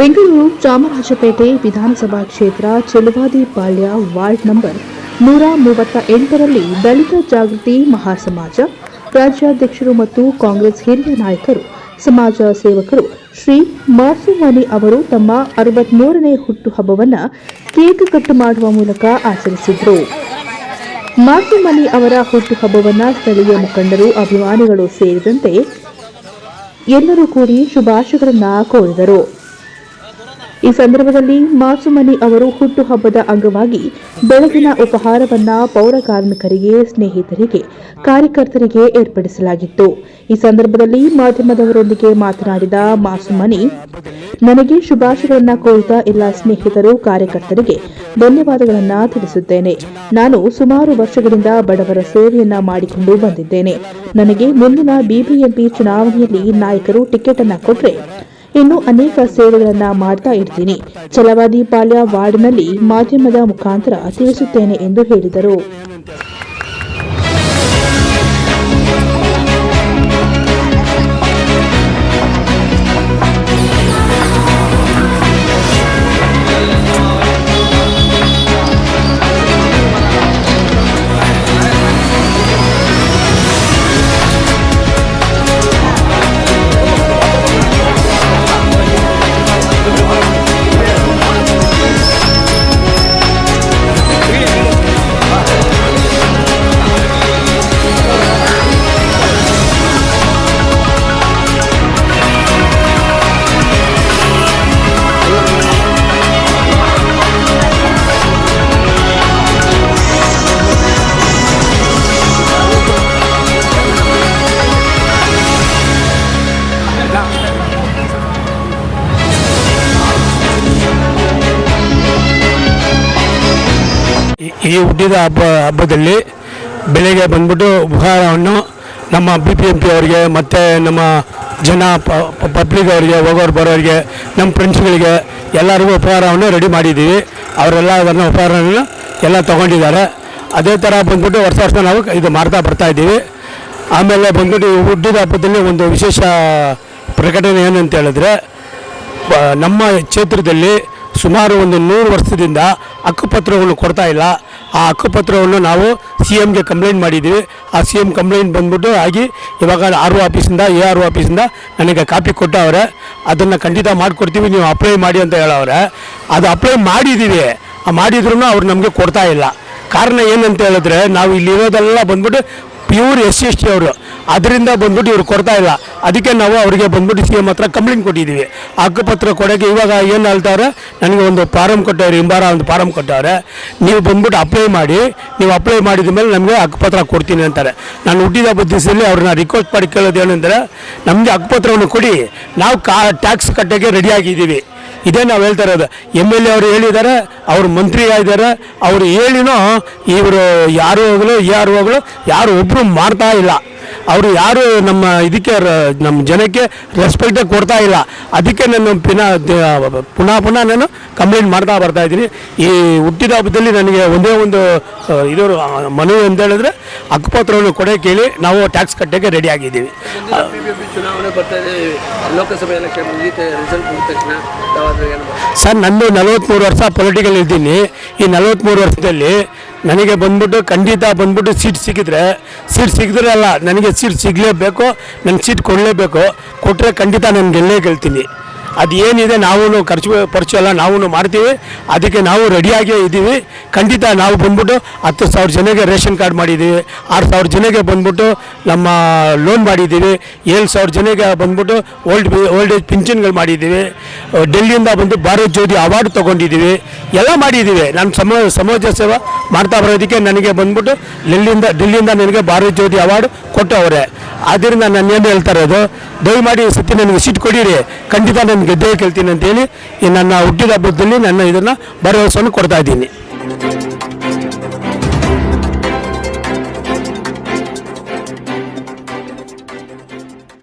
ಬೆಂಗಳೂರು ಚಾಮರಾಜಪೇಟೆ ವಿಧಾನಸಭಾ ಕ್ಷೇತ್ರ ಚೆಲುವಾದಿಪಾಳ್ಯ ward number ನೂರ ಮೂವತ್ತ ಎಂಟರಲ್ಲಿ ದಲಿತ ಜಾಗೃತಿ ಮಹಾಸಮಾಜ, ರಾಜ್ಯಾಧ್ಯಕ್ಷರು ಮತ್ತು ಕಾಂಗ್ರೆಸ್ ಹಿರಿಯ ನಾಯಕರು, ಸಮಾಜ ಸೇವಕರು ಶ್ರೀ ಮಾರ್ಸುವಾನಿ ಅವರು ತಮ್ಮ ಅರವತ್ಮೂರನೇ ಹುಟ್ಟುಹಬ್ಬವನ್ನು ಕೇಕ್ ಕಟ್ ಮಾಡುವ ಮೂಲಕ ಆಚರಿಸಿದರು. ಮಾಸುಮನಿ ಅವರ ಹುಟ್ಟುಹಬ್ಬವನ್ನು ಸ್ಥಳೀಯ ಮುಖಂಡರು, ಅಭಿಮಾನಿಗಳು ಸೇರಿದಂತೆ ಎಲ್ಲರೂ ಕೂಡಿ ಶುಭಾಶಯಗಳನ್ನು ಕೋರಿದರು. ಈ ಸಂದರ್ಭದಲ್ಲಿ ಮಾಸುಮನಿ ಅವರು ಹುಟ್ಟುಹಬ್ಬದ ಅಂಗವಾಗಿ ಬೆಳಗಿನ ಉಪಹಾರವನ್ನ ಪೌರ ಕಾರ್ಮಿಕರಿಗೆ, ಸ್ನೇಹಿತರಿಗೆ, ಕಾರ್ಯಕರ್ತರಿಗೆ ಏರ್ಪಡಿಸಲಾಗಿತ್ತು. ಈ ಸಂದರ್ಭದಲ್ಲಿ ಮಾಧ್ಯಮದವರೊಂದಿಗೆ ಮಾತನಾಡಿದ ಮಾಸುಮನಿ ನನಗೆ ಶುಭಾಶಯಗಳನ್ನು ಕೋರಿದ ಎಲ್ಲ ಸ್ನೇಹಿತರು, ಕಾರ್ಯಕರ್ತರಿಗೆ ಧನ್ಯವಾದಗಳನ್ನ ತಿಳಿಸುತ್ತೇನೆ. ನಾನು ಸುಮಾರು ವರ್ಷಗಳಿಂದ ಬಡವರ ಸೇವೆಯನ್ನ ಮಾಡಿಕೊಂಡು ಬಂದಿದ್ದೇನೆ. ನನಗೆ ಮುಂದಿನ ಬಿಬಿಎಂಪಿ ಚುನಾವಣೆಯಲ್ಲಿ ನಾಯಕರು ಟಿಕೆಟ್ ಅನ್ನು ಕೊಟ್ರೆ ಇನ್ನು ಅನೇಕ ಸೇವೆಗಳನ್ನ ಮಾಡ್ತಾ ಇರ್ತೀನಿ. ಛಲವಾದಿ ಪಾಳ್ಯ ವಾರ್ಡ್ನಲ್ಲಿ ಮಾಧ್ಯಮದ ಮುಖಾಂತರ ತಿಳಿಸುತ್ತೇನೆ ಎಂದು ಹೇಳಿದರು. ಈ- ಹುಟ್ಟಿದ ಹಬ್ಬ, ಹಬ್ಬದಲ್ಲಿ ಬೆಳಗ್ಗೆ ಬಂದ್ಬಿಟ್ಟು ಉಪಹಾರವನ್ನು ನಮ್ಮ ಬಿ ಪಿ ಎಂ ಪಿ ಅವರಿಗೆ, ಮತ್ತು ನಮ್ಮ ಜನ ಪಬ್ಲಿಕ್ ಅವರಿಗೆ, ಹೋಗೋರು ಬರೋರಿಗೆ, ನಮ್ಮ ಫ್ರೆಂಡ್ಸ್ಗಳಿಗೆ ಎಲ್ಲರಿಗೂ ಉಪಹಾರವನ್ನು ರೆಡಿ ಮಾಡಿದ್ದೀವಿ. ಅವರೆಲ್ಲ ಅದನ್ನು ಉಪಹಾರವನ್ನು ಎಲ್ಲ ತೊಗೊಂಡಿದ್ದಾರೆ. ಅದೇ ಥರ ಬಂದ್ಬಿಟ್ಟು ವರ್ಷ ವರ್ಷ ನಾವು ಇದು ಮಾಡ್ತಾ ಬರ್ತಾ ಇದ್ದೀವಿ. ಆಮೇಲೆ ಬಂದ್ಬಿಟ್ಟು ಹುಟ್ಟಿದ ಹಬ್ಬದಲ್ಲಿ ಒಂದು ವಿಶೇಷ ಪ್ರಕಟಣೆ ಏನಂತ ಹೇಳಿದ್ರೆ ನಮ್ಮ ಕ್ಷೇತ್ರದಲ್ಲಿ ಸುಮಾರು ಒಂದು ನೂರು ವರ್ಷದಿಂದ ಹಕ್ಕುಪತ್ರವನ್ನು ಕೊಡ್ತಾ ಇಲ್ಲ. ಆ ಹಕ್ಕುಪತ್ರವನ್ನು ನಾವು ಸಿ ಎಮ್ಗೆ ಕಂಪ್ಲೇಂಟ್ ಮಾಡಿದ್ದೀವಿ. ಆ ಸಿ ಎಂ ಕಂಪ್ಲೇಂಟ್ ಬಂದ್ಬಿಟ್ಟು ಆಗಿ ಇವಾಗ ಆರ್ ಒ ಆಫೀಸಿಂದ, ಎ ಆರ್ ಒ ಆಫೀಸಿಂದ ನನಗೆ ಕಾಪಿ ಕೊಟ್ಟವ್ರೆ. ಅದನ್ನು ಖಂಡಿತ ಮಾಡಿಕೊಡ್ತೀವಿ, ನೀವು ಅಪ್ಲೈ ಮಾಡಿ ಅಂತ ಹೇಳವ್ರೆ. ಅದು ಅಪ್ಲೈ ಮಾಡಿದ್ದೀವಿ. ಮಾಡಿದ್ರು ಅವ್ರು ನಮಗೆ ಕೊಡ್ತಾ ಇಲ್ಲ. ಕಾರಣ ಏನಂತ ಹೇಳಿದ್ರೆ ನಾವು ಇಲ್ಲಿರೋದೆಲ್ಲ ಬಂದ್ಬಿಟ್ಟು pure S C S T ಅವರು. ಅದರಿಂದ ಬಂದ್ಬಿಟ್ಟು ಇವರು ಕೊಡ್ತಾ ಇಲ್ಲ. ಅದಕ್ಕೆ ನಾವು ಅವರಿಗೆ ಬಂದ್ಬಿಟ್ಟು ಸಿ ಎಂ ಹತ್ರ ಕಂಪ್ಲೇಂಟ್ ಕೊಟ್ಟಿದ್ದೀವಿ. ಹಕ್ಕುಪತ್ರ ಕೊಡೋಕ್ಕೆ ಇವಾಗ ಏನು ಹೇಳ್ತಾವ್ರೆ ನನಗೆ ಒಂದು ಫಾರಮ್ ಕೊಟ್ಟವ್ರೆ ಇಂಬಾರ ಒಂದು ಫಾರಮ್ ಕೊಟ್ಟವ್ರೆ. ನೀವು ಬಂದ್ಬಿಟ್ಟು ಅಪ್ಲೈ ಮಾಡಿ, ನೀವು ಅಪ್ಲೈ ಮಾಡಿದ ಮೇಲೆ ನಮಗೆ ಹಕ್ಕುಪತ್ರ ಕೊಡ್ತೀನಿ ಅಂತಾರೆ. ನಾನು ಹುಟ್ಟಿದ ಬುದ್ಧಿಸಲ್ಲಿ ಅವ್ರನ್ನ ರಿಕ್ವೆಸ್ಟ್ ಮಾಡಿ ಕೇಳೋದು ಏನಂದರೆ, ನಮಗೆ ಹಕ್ಕುಪತ್ರವನ್ನು ಕೊಡಿ. ನಾವು ಕಾ ಟ್ಯಾಕ್ಸ್ ಕಟ್ಟೋಕ್ಕೆ ರೆಡಿಯಾಗಿದ್ದೀವಿ ಇದೇ ನಾವು ಹೇಳ್ತಾ ಇರೋದು. ಎಂ ಎಲ್ ಎ ಅವರು ಹೇಳಿದ್ದಾರೆ, ಅವರು ಮಂತ್ರಿ ಆಗಿದ್ದಾರೆ. ಅವರು ಹೇಳಿನೂ ಇವರು ಯಾರು ಹೋಗಲು ಯಾರು ಹೋಗಲು, ಯಾರು ಒಬ್ಬರು ಮಾಡ್ತಾ ಇಲ್ಲ. ಅವರು ಯಾರು ನಮ್ಮ ಇದಕ್ಕೆ ನಮ್ಮ ಜನಕ್ಕೆ ರೆಸ್ಪೆಕ್ಟೇ ಕೊಡ್ತಾ ಇಲ್ಲ. ಅದಕ್ಕೆ ನಾನು ಪಿನ ಪುನಃ ಪುನಃ ನಾನು ಕಂಪ್ಲೇಂಟ್ ಮಾಡ್ತಾ ಬರ್ತಾ ಇದ್ದೀನಿ. ಈ ಹುಟ್ಟಿದ ಹಬ್ಬದಲ್ಲಿ ನನಗೆ ಒಂದೇ ಒಂದು ಇದು ಮನವಿ ಅಂತ ಹೇಳಿದ್ರೆ ಹಕ್ಕುಪತ್ರವನ್ನು ಕೊಡೋ ಕೇಳಿ ನಾವು ಟ್ಯಾಕ್ಸ್ ಕಟ್ಟೋಕ್ಕೆ ರೆಡಿ ಆಗಿದ್ದೀವಿ. ಚುನಾವಣೆ ಬರ್ತಾ ಇದೆ. ಲೋಕಸಭೆ ಎಲೆಕ್ಷನ್ ರಿಸಲ್ಟ್ ತಕ್ಷಣ ಸರ್ ನಂದು ನಲವತ್ತ್ಮೂರು ವರ್ಷ ಪೊಲಿಟಿಕಲ್ ಇದ್ದೀನಿ. ಈ ನಲವತ್ತ್ಮೂರು ವರ್ಷದಲ್ಲಿ ನನಗೆ ಬಂದ್ಬಿಟ್ಟು, ಖಂಡಿತ ಬಂದ್ಬಿಟ್ಟು ಸೀಟ್ ಸಿಕ್ಕಿದ್ರೆ ಸೀಟ್ ಸಿಕ್ಕಿದ್ರೆ ಅಲ್ಲ, ನನಗೆ ಸೀಟ್ ಸಿಗಲೇಬೇಕು ನನ್ನ ಸೀಟ್ ಕೊಡಲೇಬೇಕು. ಕೊಟ್ಟರೆ ಖಂಡಿತ ನಾನು ಗೆಲ್ಲೇ ಗೆಲ್ತೀನಿ ಅದು ಏನಿದೆ ನಾವು ಖರ್ಚು ಖರ್ಚು ಎಲ್ಲ ನಾವು ಮಾಡ್ತೀವಿ. ಅದಕ್ಕೆ ನಾವು ರೆಡಿಯಾಗಿ ಇದ್ದೀವಿ. ಖಂಡಿತ ನಾವು ಬಂದ್ಬಿಟ್ಟು ಹತ್ತು ಸಾವಿರ ಜನಕ್ಕೆ ರೇಷನ್ ಕಾರ್ಡ್ ಮಾಡಿದ್ದೀವಿ. ಆರು ಸಾವಿರ ಜನಕ್ಕೆ ಬಂದ್ಬಿಟ್ಟು ನಮ್ಮ ಲೋನ್ ಮಾಡಿದ್ದೀವಿ. ಏಳು ಸಾವಿರ ಜನಕ್ಕೆ ಬಂದ್ಬಿಟ್ಟು ಓಲ್ಡ್ ಓಲ್ಡ್ ಏಜ್ ಪಿಂಚನ್ಗಳು ಮಾಡಿದ್ದೀವಿ. ಡೆಲ್ಲಿಯಿಂದ ಬಂದು ಭಾರತ್ ಜ್ಯೋತಿ ಅವಾರ್ಡ್ ತೊಗೊಂಡಿದ್ದೀವಿ. ಎಲ್ಲ ಮಾಡಿದ್ದೀವಿ. ನಾನು ಸಮ, ಸಮಾಜ ಸೇವಾ ಮಾಡ್ತಾ ಬರೋದಕ್ಕೆ ನನಗೆ ಬಂದ್ಬಿಟ್ಟು ಡೆಲ್ಲಿಯಿಂದ ಡೆಲ್ಲಿಯಿಂದ ನನಗೆ ಭಾರತ್ ಜ್ಯೋತಿ ಅವಾರ್ಡ್ ಕೊಟ್ಟವ್ರೆ. ಆದ್ದರಿಂದ ನಾನು ಏನು ಹೇಳ್ತಾ ಇರೋದು, ದಯಮಾಡಿ ಈ ಸತಿ ನನಗೆ ಸಿಟ್ಟು ಕೊಡಿರಿ. ಖಂಡಿತ ನಾನು ಗೆದ್ದೇ ಕೇಳ್ತೀನಿ ಅಂತೇಳಿ ಈ ನನ್ನ ಹುಟ್ಟಿದ ಹಬ್ಬದಲ್ಲಿ ನನ್ನ ಇದನ್ನು ಭರವಸೆಯನ್ನು ಕೊಡ್ತಾ ಇದ್ದೀನಿ.